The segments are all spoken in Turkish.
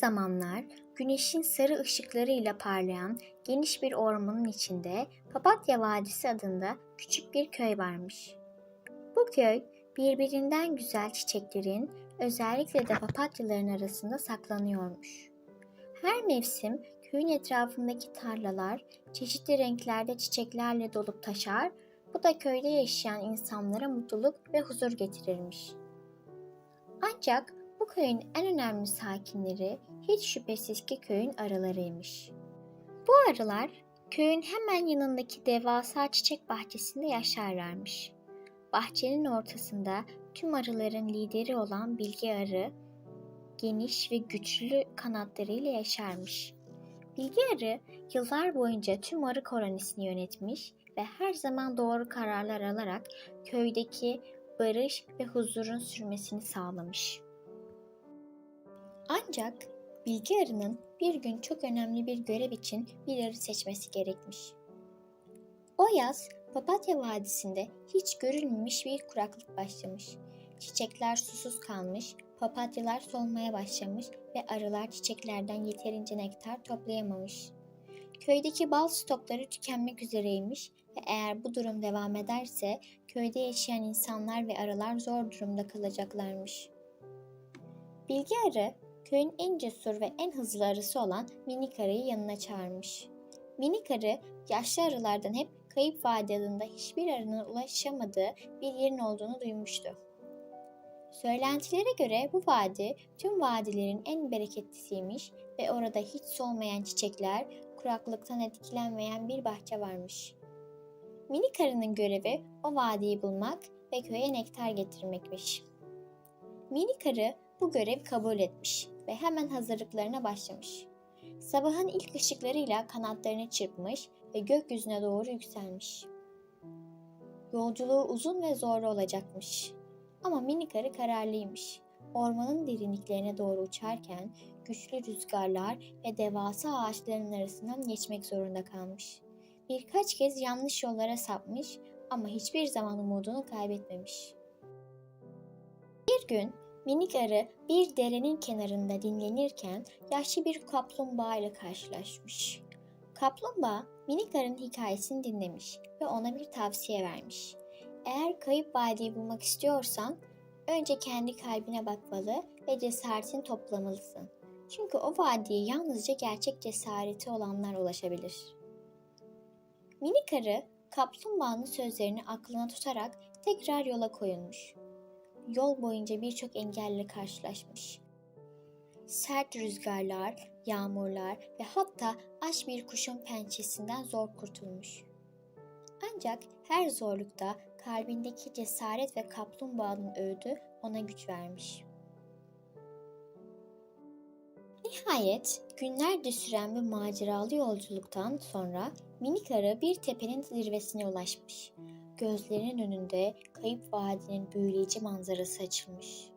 zamanlar güneşin sarı ışıklarıyla parlayan geniş bir ormanın içinde Papatya Vadisi adında küçük bir köy varmış. Bu köy birbirinden güzel çiçeklerin özellikle de papatyaların arasında saklanıyormuş. Her mevsim köyün etrafındaki tarlalar çeşitli renklerde çiçeklerle dolup taşar, bu da köyde yaşayan insanlara mutluluk ve huzur getirirmiş. Ancak bu köyün en önemli sakinleri hiç şüphesiz ki köyün arılarıymış. Bu arılar köyün hemen yanındaki devasa çiçek bahçesinde yaşarlarmış. Bahçenin ortasında tüm arıların lideri olan Bilge Arı, geniş ve güçlü kanatlarıyla yaşarmış. Bilge Arı yıllar boyunca tüm arı kolonisini yönetmiş ve her zaman doğru kararlar alarak köydeki barış ve huzurun sürmesini sağlamış. Ancak Bilge Arı'nın bir gün çok önemli bir görev için bir arı seçmesi gerekmiş. O yaz Papatya Vadisi'nde hiç görülmemiş bir kuraklık başlamış. Çiçekler susuz kalmış, papatyalar solmaya başlamış ve arılar çiçeklerden yeterince nektar toplayamamış. Köydeki bal stokları tükenmek üzereymiş ve eğer bu durum devam ederse köyde yaşayan insanlar ve arılar zor durumda kalacaklarmış. Bilge arı köyün en cesur ve en hızlı arısı olan minik arıyı yanına çağırmış. Minik arı yaşlı arılardan hep kayıp vadi adında hiçbir arının ulaşamadığı bir yerin olduğunu duymuştu. Söylentilere göre bu vadi tüm vadilerin en bereketlisiymiş ve orada hiç solmayan çiçekler, kuraklıktan etkilenmeyen bir bahçe varmış. Minik arının görevi o vadiyi bulmak ve köye nektar getirmekmiş. Minik arı bu görevi kabul etmiş ve hemen hazırlıklarına başlamış. Sabahın ilk ışıklarıyla kanatlarını çırpmış ve gökyüzüne doğru yükselmiş. Yolculuğu uzun ve zorlu olacakmış. Ama minik arı kararlıymış. Ormanın derinliklerine doğru uçarken güçlü rüzgarlar ve devasa ağaçların arasından geçmek zorunda kalmış. Birkaç kez yanlış yollara sapmış ama hiçbir zaman umudunu kaybetmemiş. Bir gün minik arı bir derenin kenarında dinlenirken yaşlı bir kaplumbağa ile karşılaşmış. Kaplumbağa minik arının hikayesini dinlemiş ve ona bir tavsiye vermiş. Eğer kayıp vadiyi bulmak istiyorsan önce kendi kalbine bakmalı ve cesaretini toplamalısın. Çünkü o vadiye yalnızca gerçek cesareti olanlar ulaşabilir. Minik arı kaplumbağanın sözlerini aklına tutarak tekrar yola koyulmuş. Yol boyunca birçok engelle karşılaşmış. Sert rüzgarlar, yağmurlar ve hatta aç bir kuşun pençesinden zor kurtulmuş. Ancak her zorlukta kalbindeki cesaret ve kaplumbağanın öğüdü ona güç vermiş. Nihayet günlerce süren bu maceralı yolculuktan sonra minik arı bir tepenin zirvesine ulaşmış. Gözlerinin önünde kayıp vadinin büyüleyici manzarası açılmış.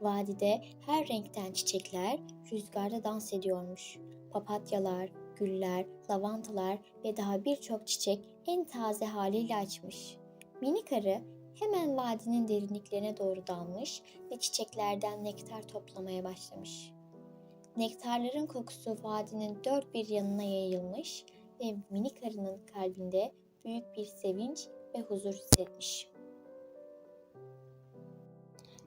Vadide her renkten çiçekler rüzgarda dans ediyormuş. Papatyalar, güller, lavantalar ve daha birçok çiçek en taze haliyle açmış. Minik arı hemen vadinin derinliklerine doğru dalmış ve çiçeklerden nektar toplamaya başlamış. Nektarların kokusu vadinin dört bir yanına yayılmış ve minik arının kalbinde büyük bir sevinç ve huzur hissetmiş.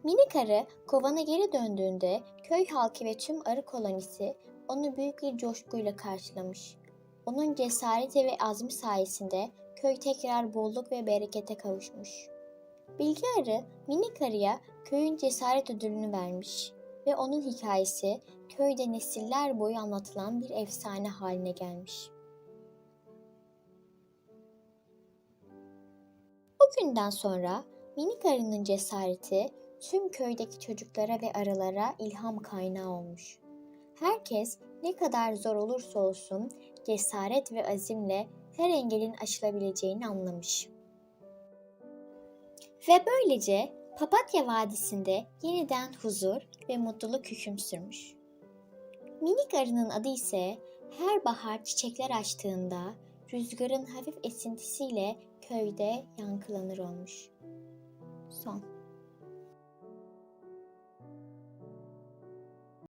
Minik arı kovana geri döndüğünde köy halkı ve tüm arı kolonisi onu büyük bir coşkuyla karşılamış. Onun cesareti ve azmi sayesinde köy tekrar bolluk ve berekete kavuşmuş. Bilge arı minik arıya köyün cesaret ödülünü vermiş ve onun hikayesi köyde nesiller boyu anlatılan bir efsane haline gelmiş. Günden sonra minik arının cesareti tüm köydeki çocuklara ve arılara ilham kaynağı olmuş. Herkes ne kadar zor olursa olsun cesaret ve azimle her engelin aşılabileceğini anlamış. Ve böylece Papatya Vadisi'nde yeniden huzur ve mutluluk hüküm sürmüş. Minik arının adı ise her bahar çiçekler açtığında rüzgarın hafif esintisiyle köyde yankılanır olmuş. Son.